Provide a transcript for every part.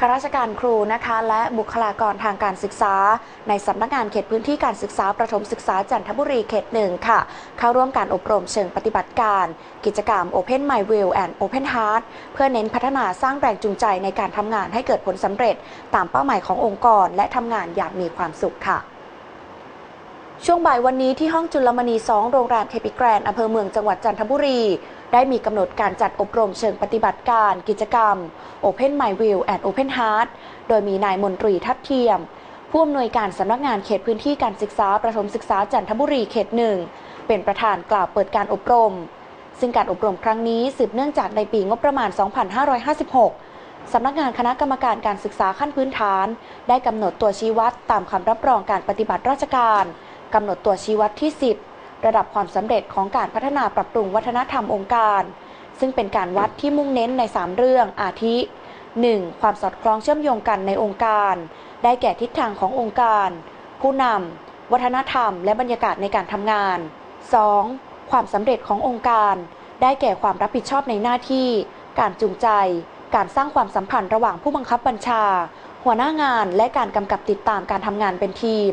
ข้าราชการครูนะคะ และบุคลากรทางการศึกษา ในสำนักงานเขตพื้นที่การศึกษาประถมศึกษาจันทบุรีเขตหนึ่งค่ะ เข้าร่วมการอบรมเชิงปฏิบัติการ กิจกรรม Open My Will and Open Heart เพื่อเน้นพัฒนาสร้างแรงจูงใจในการทำงานให้เกิดผลสำเร็จ ตามเป้าหมายขององค์กร และทำงานอย่างมีความสุขค่ะ ช่วงบ่ายวันนี้ที่ห้องจุลมณี 2 โรงแรมเคปิแกรนอำเภอเมืองจังหวัดจันทบุรี ได้มีกำหนดการจัดอบรมเชิงปฏิบัติการกิจกรรม Open My Will and Open Heart โดยมีนายมนตรีทัดเทียม ผู้อำนวยการสำนักงานเขตพื้นที่การศึกษาประถมศึกษาจันทบุรีเขตหนึ่งเป็นประธานกล่าวเปิดการอบรม ซึ่งการอบรมครั้งนี้สืบเนื่องจากในปีงบประมาณ 2556สำนักงานคณะกรรมการการศึกษาขั้นพื้นฐาน ได้กำหนดตัวชี้วัดตามคำรับรองการปฏิบัติราชการ กำหนดตัวชี้วัดที่ 10 ระดับความสำเร็จของการพัฒนาปรับปรุงวัฒนธรรมองค์การ ซึ่งเป็นการวัดที่มุ่งเน้นใน 3 เรื่องอาทิ 1. ความสอดคล้องเชื่อมโยงกันในองค์การ ได้แก่ทิศทางขององค์การ ผู้นำวัฒนธรรม และบรรยากาศในการทำงาน 2. ความสำเร็จขององค์การ ได้แก่ความรับผิดชอบในหน้าที่ การจูงใจ การสร้างความสัมพันธ์ระหว่างผู้บังคับบัญชา หัวหน้างานและการกำกับติดตามการทำงานเป็นทีม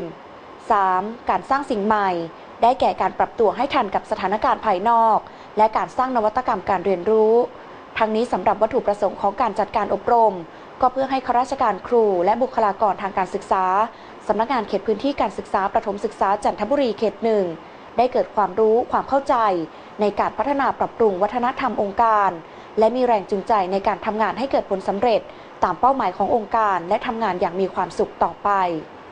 3. การสร้างสิ่งใหม่ ได้แก่การปรับตัวให้ทันกับสถานการณ์ภายนอก และการสร้างนวัตกรรมการเรียนรู้ ทั้งนี้สำหรับวัตถุประสงค์ของการจัดการอบรม ก็เพื่อให้ข้าราชการครู และบุคลากรทางการศึกษาสำนักงานเขตพื้นที่การศึกษาประถมศึกษาจันทบุรีเขตหนึ่งได้เกิดความรู้ความเข้าใจ ในการพัฒนาปรับปรุงวัฒนธรรมองค์การ และมีแรงจูงใจในการทำงานให้เกิดผลสำเร็จ ตามเป้าหมายขององค์การ และทำงานอย่างมีความสุขต่อไป